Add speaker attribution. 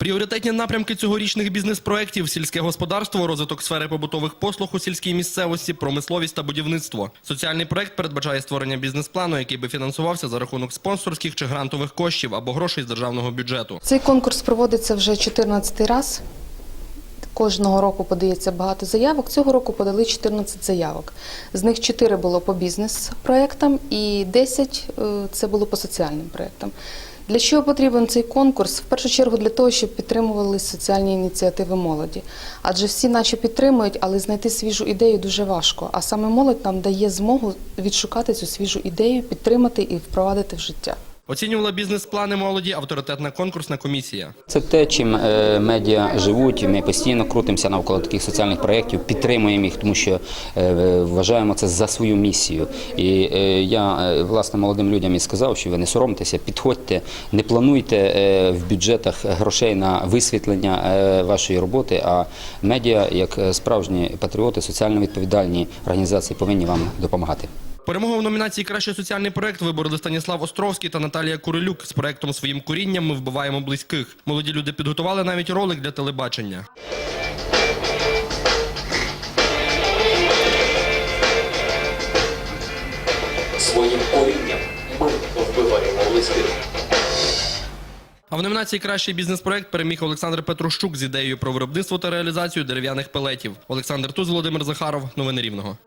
Speaker 1: Пріоритетні напрямки цьогорічних бізнес-проєктів – сільське господарство, розвиток сфери побутових послуг у сільській місцевості, промисловість та будівництво. Соціальний проєкт передбачає створення бізнес-плану, який би фінансувався за рахунок спонсорських чи грантових коштів або грошей з державного бюджету.
Speaker 2: Цей конкурс проводиться вже 14 раз. Кожного року подається багато заявок. Цього року подали 14 заявок. З них 4 було по бізнес-проектам і 10 е, це було по соціальним проектам. Для чого потрібен цей конкурс? В першу чергу для того, щоб підтримували соціальні ініціативи молоді. Адже всі наче підтримують, але знайти свіжу ідею дуже важко. А саме молодь нам дає змогу відшукати цю свіжу ідею, підтримати і впровадити в життя.
Speaker 1: Оцінювала бізнес-плани молоді авторитетна конкурсна комісія.
Speaker 3: Це те, чим е, медіа живуть. Ми постійно крутимося навколо таких соціальних проєктів, підтримуємо їх, тому що е, вважаємо це за свою місію. І е, я власне молодим людям і сказав, що ви не соромтеся, підходьте, не плануйте в бюджетах грошей на висвітлення вашої роботи. А медіа, як справжні патріоти, соціально відповідальні організації, повинні вам допомагати.
Speaker 1: Перемогу в номінації Кращий соціальний проект вибороли Станіслав Островський та Наталія Курилюк з проектом Своїм корінням ми вбиваємо близьких. Молоді люди підготували навіть ролик для телебачення.
Speaker 4: Своїм корінням ми вбиваємо близьких.
Speaker 1: А в номінації Кращий бізнес-проект переміг Олександр Петрощук з ідеєю про виробництво та реалізацію дерев'яних пелетів. Олександр Туз, Володимир Захаров. Новини Рівного.